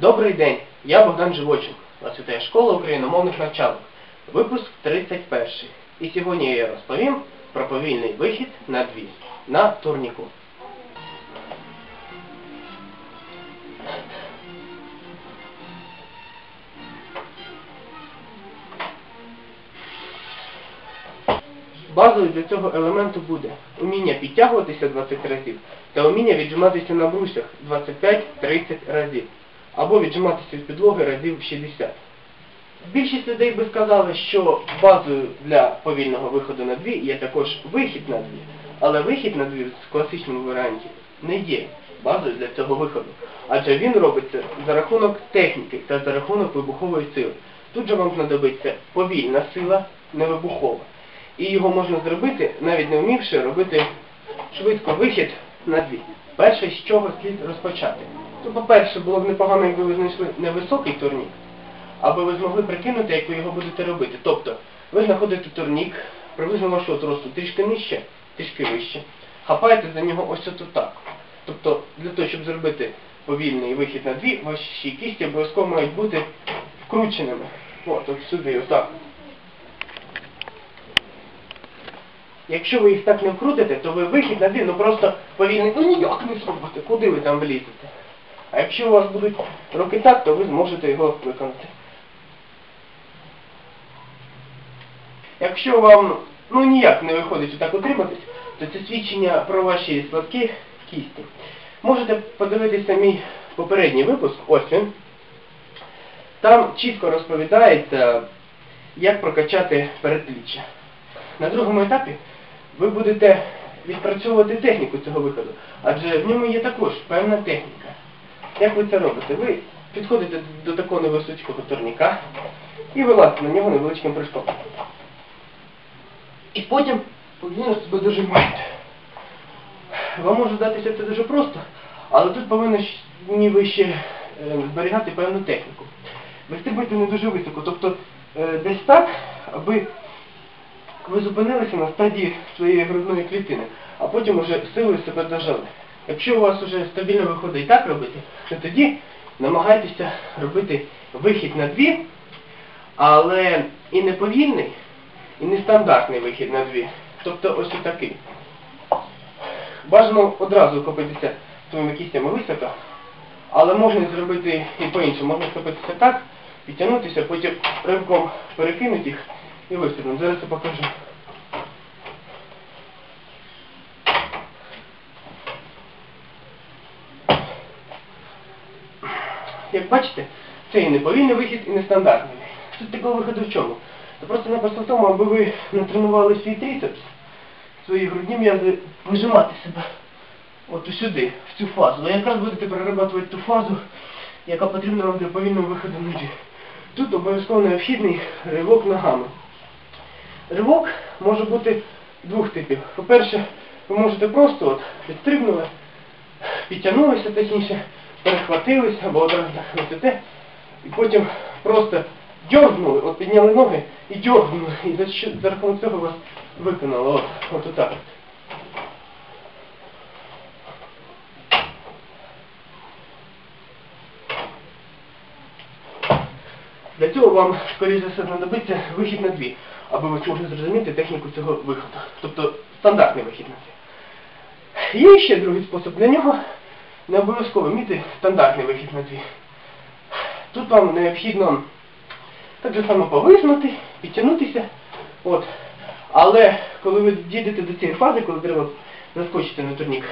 Добрий день, я Богдан Живоченко, вас вітає школа україномовних навчалок, випуск 31. І сьогодні я розповім про повільний вихід на дві на турніку. Базою для цього елементу буде уміння підтягуватися 20 разів та уміння віджиматися на брусях 25-30 разів, або віджиматися від підлоги разів 60. Більшість людей би сказали, що базою для повільного виходу на дві є також вихід на дві, але вихід на дві в класичному варіанті не є базою для цього виходу, адже він робиться за рахунок техніки та за рахунок вибухової сили. Тут же вам знадобиться повільна сила, не вибухова. І його можна зробити, навіть не вмівши робити швидко вихід на дві. Перше, з чого слід розпочати. То, по-перше, було б непогано, якби ви знайшли невисокий турнік, аби ви змогли прикинути, як ви його будете робити. Тобто, ви знаходите турнік, приблизно вашого зросту, трішки нижче, трішки вище. Хапаєте за нього ось отут так. Тобто, для того, щоб зробити повільний вихід на дві, ваші кісті обов'язково мають бути вкрученими. От, от сюди, отак. Якщо ви їх так не вкрутите, то ви вихід на дві, ну просто повільний, ну ніяк не зробите. Куди ви там влізете? А якщо у вас будуть руки так, то ви зможете його виконати. Якщо вам ну ніяк не виходить отак утриматись, то це свідчення про ваші слабкі кісті. Можете подивитися мій попередній випуск, ось він. Там чітко розповідається, як прокачати передпліччя. На другому етапі ви будете відпрацьовувати техніку цього виходу, адже в ньому є також певна техніка. Як ви це робите? Ви підходите до такого невисокого турніка і вилазите на нього невеличким прыжком. І потім повільно себе дожимаєте. Вам може здатися це дуже просто, але тут повинні ви ще е, зберігати певну техніку. Ви стрибаєте не дуже високо, тобто е, десь так, аби ви зупинилися на стадії своєї грудної клітини, а потім уже силою себе дожали. Якщо у вас вже стабільно виходить і так робити, то тоді намагайтеся робити вихід на дві, але і не повільний, і не стандартний вихід на дві. Тобто ось отакий. Бажано одразу копитися своїми кістями високо, але можна зробити і по-іншому. Можна схопитися так, підтягнутися, потім ривком перекинути їх і вистрибнути. Зараз я покажу. Як бачите, це і не повільний вихід, і не стандартний. Суть такого виходу в чому? Це просто-напросто в тому, аби ви натренували свій трицепс, свої грудні м'язи, вижимати себе от сюди, в цю фазу. Ви якраз будете перерабатувати ту фазу, яка потрібна вам для повільного виходу ноги. Тут обов'язково необхідний ривок ногами. Ривок може бути двох типів. По-перше, ви можете просто от підстрибнули, підтягнулися точніше, перехватилися або одразу летите, і потім просто дьоргнули, от підняли ноги і дьоргнули, і за, за рахунок цього вас виконало. От, от отак. Для цього вам, скоріш за все, знадобиться вихід на дві, аби ви змогли зрозуміти техніку цього виходу. Тобто стандартний вихід на дві. Є ще другий спосіб. Для нього не обов'язково вміти стандартний вихід на дві. Тут вам необхідно так же само повиснути, підтягнутися. От. Але коли ви дійдете до цієї фази, коли треба заскочити на турнік,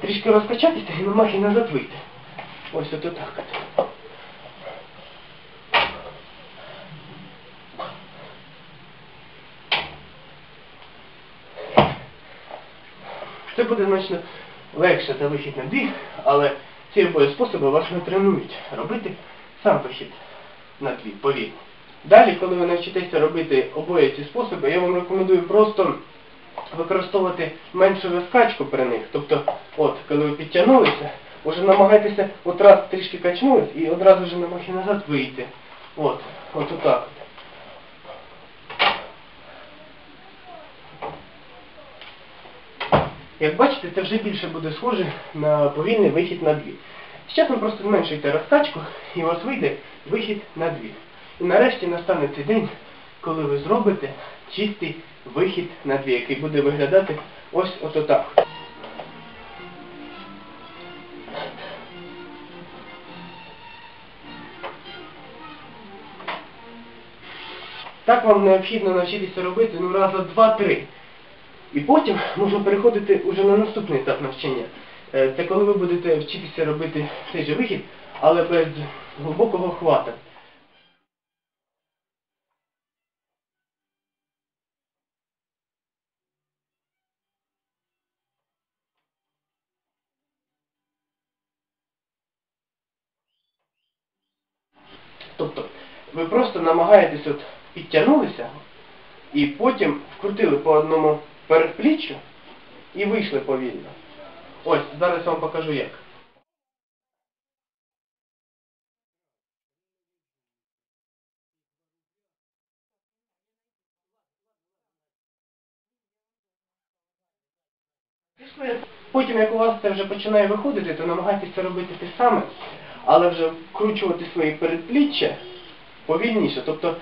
трішки розкачатися і на махі назад вийти. Ось от так. Це буде значно легше за вихід на дві, але ці обоє способи вас не тренують робити сам вихід на дві, повільно. Далі, коли ви навчитеся робити обоє ці способи, я вам рекомендую просто використовувати меншу розкачку при них. Тобто, от, коли ви підтягнулися, вже намагайтеся от раз трішки качнулись і одразу вже на махі назад вийти. От, от отак. Як бачите, це вже більше буде схоже на повільний вихід на дві. З часом просто зменшуйте розкачку і у вас вийде вихід на дві. І нарешті настане цей день, коли ви зробите чистий вихід на дві, який буде виглядати ось ото так. Так вам необхідно навчитися робити ну раза два-три. І потім можна переходити уже на наступний етап навчання. Е, Це коли ви будете вчитися робити цей же вихід, але без глибокого хвата. Тобто ви просто намагаєтесь от підтягнулися і потім вкрутили по одному передпліччю і вийшли повільно. Ось, зараз я вам покажу як. Потім, як у вас це вже починає виходити, то намагайтеся робити те саме, але вже вкручувати свої передпліччя повільніше. Тобто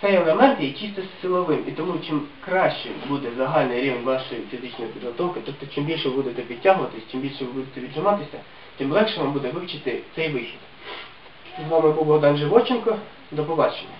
цей елемент є чисто силовим, і тому чим краще буде загальний рівень вашої фізичної підготовки, тобто чим більше ви будете підтягуватись, чим більше ви будете віджиматися, тим легше вам буде вивчити цей вихід. З вами був Богдан Живоченко. До побачення.